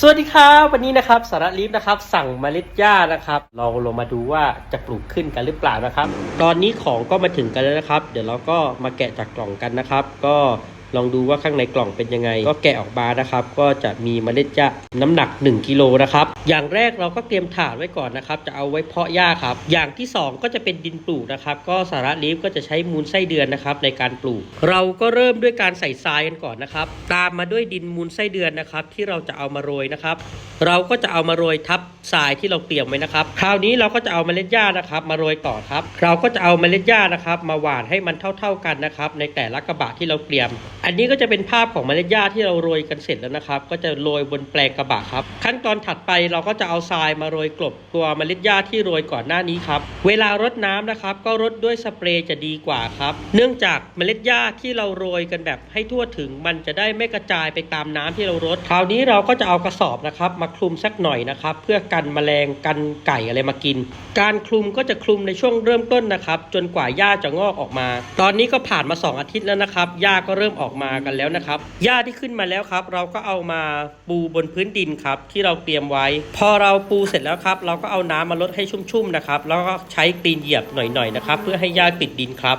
สวัสดีครับวันนี้นะครับสาระลิฟนะครับ สั่งเมล็ดหญ้านะครับ เราลงมาดูว่าจะปลูกขึ้นกันหรือเปล่านะครับ ตอนนี้ของก็มาถึงกันแล้วนะครับ เดี๋ยวเราก็มาแกะจากกล่องกันนะครับ ก็ ลองดูว่าข้างในกล่องเป็นยังไง ก็แกะออกมานะครับ ก็จะมีเมล็ดหญ้าน้ำหนัก 1กิโลนะครับ อย่างแรกเราก็เตรียมถาดไว้ก่อนนะครับ จะเอาไว้เพาะหญ้าครับ อย่างที่สองก็จะเป็นดินปลูกนะครับ ก็สาระลิฟก็จะใช้มูลไส้เดือนนะครับในการปลูก เราก็เริ่มด้วยการใส่ทรายกันก่อนนะครับ ตามมาด้วยดินมูลไส้เดือนนะครับ ที่เราจะเอามาโรยนะครับ เราก็จะเอามาโรยทับทรายที่เราเตรียมไว้นะครับ คราวนี้เราก็จะเอาเมล็ดหญ้านะครับ มาโรยต่อครับ เราก็จะเอาเมล็ดหญ้านะครับ มาหว่านให้มันเท่า ๆกันนะครับ ในแต่ละกระบะที่เราเตรียมอันนี้ก็จะเป็นภาพของเมล็ดหญ้าที่เราโรยกันเสร็จแล้วนะครับ ก็จะโรยบนแปลงกระบะครับ ขั้นตอนถัดไปเราก็จะเอาทรายมาโรยกลบตัวเมล็ดหญ้าที่โรยก่อนหน้านี้ครับ เวลารดน้ำนะครับ ก็รดด้วยสเปรย์จะดีกว่าครับ เนื่องจากเมล็ดหญ้าที่เราโรยกันแบบให้ทั่วถึง มันจะได้ไม่กระจายไปตามน้ำที่เรารด คราวนี้เราก็จะเอากระสอบนะครับ มาคลุมสักหน่อยนะครับ เพื่อกันแมลงกันไก่อะไรมากิน การคลุมก็จะคลุมในช่วงเริ่มต้นนะครับ จนกว่าหญ้าจะงอกออกมา ตอนนี้ก็ผ่านมา 2 อาทิตย์แล้วนะครับหญ้าก็เริ่มออกอกมากันแล้วนะครับหญ้าที่ขึ้นมาแล้วครับ เราก็เอามาปูบนพื้นดินครับ ที่เราเตรียมไว้ พอเราปูเสร็จแล้วครับ เราก็เอาน้ำมาลดให้ชุ่มๆนะครับ แล้วก็ใช้ตีนเหยียบหน่อยๆนะครับ เพื่อให้หญ้าติดดินครับ